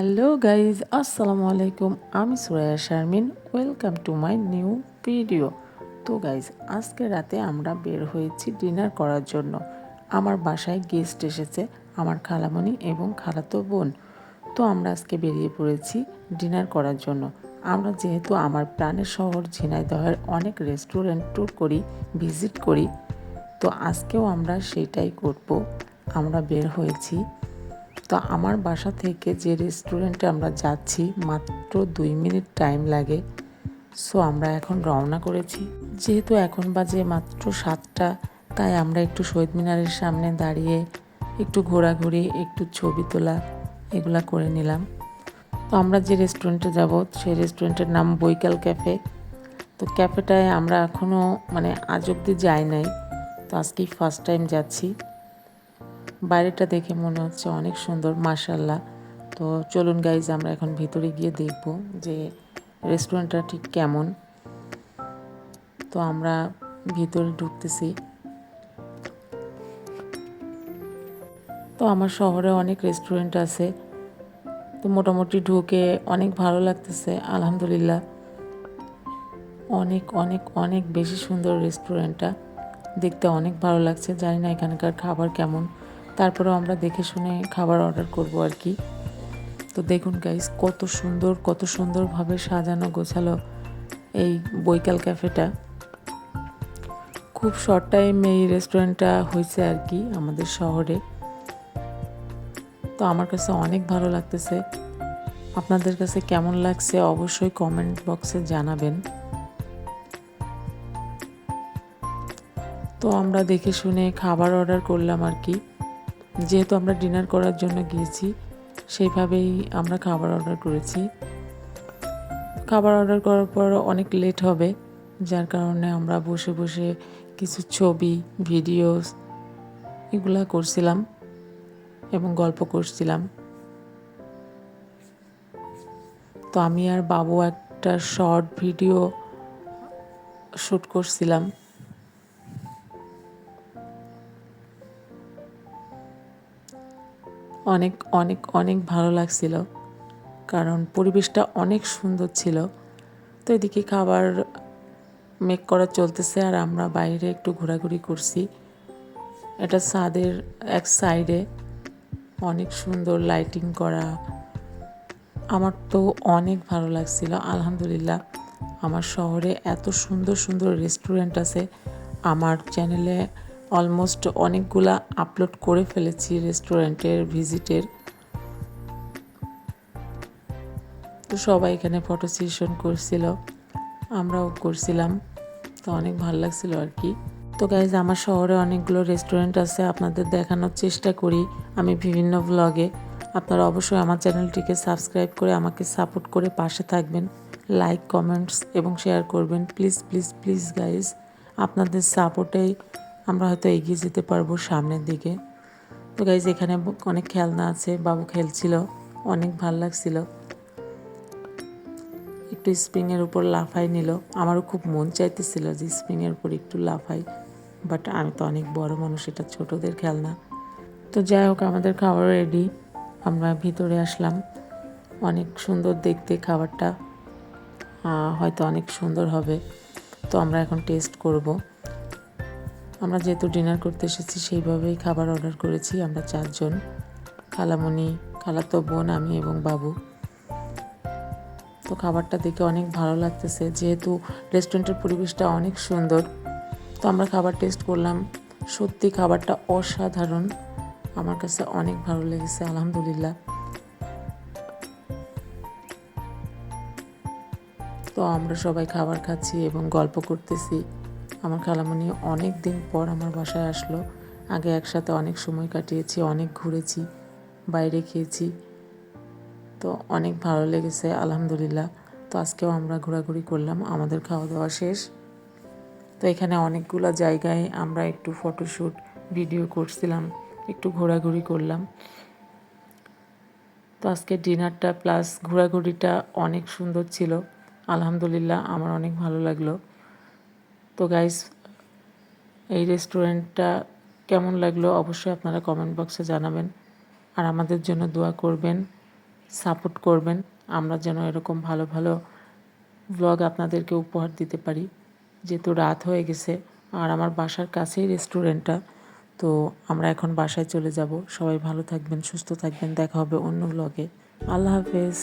Hello guys আসসালামু আলাইকুম আমি Suraiya Sharmin welcome to my new video তো গাইজ আজকে রাতে আমরা বের হয়েছি ডিনার করার জন্য। আমার বাসায় গেস্ট এসেছে, আমার খালামণি এবং খালাতো বোন। তো, আমরা আজকে বেরিয়ে পড়েছি ডিনার করার জন্য। আমরা যেহেতু আমার প্রাণের শহর ঝিনাইদহের অনেক রেস্টুরেন্ট ট্যুর করি ভিজিট করি, তো আজকেও আমরা সেটাই করব। আমরা বের হয়েছি তো আমার বাসা থেকে যে রেস্টুরেন্টে আমরা যাচ্ছি, মাত্র দুই মিনিট টাইম লাগে। সো আমরা এখন রওনা করেছি। যেহেতু এখন বাজে মাত্র সাতটা, তাই আমরা একটু শহীদ মিনারের সামনে দাঁড়িয়ে একটু ঘোরাঘুরি, একটু ছবি তোলা এগুলা করে নিলাম। তো আমরা যে রেস্টুরেন্টে যাব, সেই রেস্টুরেন্টের নাম বৈকাল ক্যাফে। তো ক্যাফেটায় আমরা এখনও মানে আজ অব্দি যাই নাই। তো আজকেই ফার্স্ট টাইম যাচ্ছি। বাইরেটা দেখে মনে হচ্ছে অনেক সুন্দর মার্শাল্লাহ তো চলুন গাইজ আমরা এখন ভিতরে গিয়ে দেখব যে রেস্টুরেন্টটা ঠিক কেমন। তো আমরা ভিতরে ঢুকতেছি। তো আমার শহরে অনেক রেস্টুরেন্ট আছে। তো মোটামুটি ঢুকে অনেক ভালো লাগতেছে, আলহামদুলিল্লাহ। অনেক অনেক অনেক বেশি সুন্দর রেস্টুরেন্টটা দেখতে অনেক ভালো লাগছে, জানি না এখানকার খাবার কেমন। তারপরেও আমরা দেখে শুনে খাবার অর্ডার করব আর কি। তো দেখুন গাইস কত সুন্দর, কত সুন্দরভাবে সাজানো, গোছালো এই বৈকাল ক্যাফেটা। খুব শর্ট টাইম এই রেস্টুরেন্টটা হয়েছে আর কি আমাদের শহরে। তো আমার কাছে অনেক ভালো লাগতেছে। আপনাদের কাছে কেমন লাগছে অবশ্যই কমেন্ট বক্সে জানাবেন। তো আমরা দেখে শুনে খাবার অর্ডার করলাম আর কি। যেহেতু আমরা ডিনার করার জন্য গিয়েছি, সেইভাবেই আমরা খাবার অর্ডার করেছি। খাবার অর্ডার করার পর অনেক লেট হবে, যার কারণে আমরা বসে বসে কিছু ছবি, ভিডিওস এগুলা করছিলাম এবং গল্প করছিলাম। তো আমি আর বাবু একটা শর্ট ভিডিও শ্যুট করছিলাম। অনেক অনেক অনেক ভালো লাগছিল। কারণ পরিবেশটা অনেক সুন্দর ছিল। তো এদিকে খাবার মেক করা চলতেছে আর আমরা বাইরে একটু ঘোরাঘুরি করছি। এটা ছাদের এক সাইডে অনেক সুন্দর লাইটিং করা। আমার তো অনেক ভালো লাগছিল, আলহামদুলিল্লাহ। আমার শহরে এত সুন্দর সুন্দর রেস্টুরেন্ট আছে। আমার চ্যানেলে অলমোস্ট অনেকগুলা আপলোড করে ফেলেছি রেস্টুরেন্টের ভিজিটের তো সবাই এখানে ফটো সেশন করছিল, আমরাও করছিলাম, তো অনেক ভালো লাগছিল আর কি। তো গাইজ আমার শহরে অনেকগুলো রেস্টুরেন্ট আছে, আপনাদের দেখানোর চেষ্টা করি আমি বিভিন্ন ব্লগে আপনারা অবশ্যই আমার চ্যানেলটিকে সাবস্ক্রাইব করে আমাকে সাপোর্ট করে পাশে থাকবেন লাইক কমেন্টস এবং শেয়ার করবেন। প্লিজ প্লিজ প্লিজ গাইজ আপনাদের সাপোর্টেই আমরা হয়তো এগিয়ে যেতে পারব সামনের দিকে। তো গাইজ এখানে অনেক খেলনা আছে, বাবু খেলছিল, অনেক ভালো লাগছিল। একটু স্প্রিংয়ের উপর লাফাই নিল। আমারও খুব মন চাইতেছিল যে স্প্রিংয়ের উপর একটু লাফাই বাট আমি তো অনেক বড় মানুষ, এটা ছোটদের খেলনা। তো যাই হোক, আমাদের খাবার রেডি আমরা ভিতরে আসলাম। অনেক সুন্দর দেখতে খাবারটা হয়তো অনেক সুন্দর হবে। তো আমরা এখন টেস্ট করব। আমরা যেহেতু ডিনার করতে এসেছি, সেইভাবেই খাবার অর্ডার করেছি। আমরা চারজন, খালামণি, খালাতো বোন, আমি এবং বাবু। তো খাবারটা দেখে অনেক ভালো লাগতেছে। যেহেতু রেস্টুরেন্টের পরিবেশটা অনেক সুন্দর, তো আমরা খাবার টেস্ট করলাম। সত্যি খাবারটা অসাধারণ। আমার কাছে অনেক ভালো লেগেছে, আলহামদুলিল্লাহ। তো আমরা সবাই খাবার খাচ্ছি এবং গল্প করতেছি। আমার খালামণি অনেক দিন পর আমার বাসায় আসলো। আগে একসাথে অনেক সময় কাটিয়েছি, অনেক ঘুরেছি, বাইরে খেয়েছি। তো অনেক ভালো লেগেছে, আলহামদুলিল্লাহ। তো আজকেও আমরা ঘোরাঘুরি করলাম, আমাদের খাওয়া দাওয়া শেষ। তো এখানে অনেকগুলো জায়গায় আমরা একটু ফটোশ্যুট ভিডিও করছিলাম, একটু ঘোরাঘুরি করলাম। তো আজকে ডিনারটা প্লাস ঘোরাঘুরিটা অনেক সুন্দর ছিল। আলহামদুলিল্লাহ, আমার অনেক ভালো লাগল। তো গাইস এই রেস্টুরেন্টটা কেমন লাগল অবশ্যই আপনারা কমেন্ট বক্সে জানাবেন। আর আমাদের জন্য দোয়া করবেন সাপোর্ট করবেন। আমরা যেন এরকম ভালো ভালো ব্লগ আপনাদেরকে উপহার দিতে পারি। যেহেতু রাত হয়ে গেছে, আর আমার বাসার কাছেই রেস্টুরেন্টটা তো আমরা এখন বাসায় চলে যাব। সবাই ভালো থাকবেন, সুস্থ থাকবেন। দেখা হবে অন্য ব্লগে আল্লাহ হাফেজ।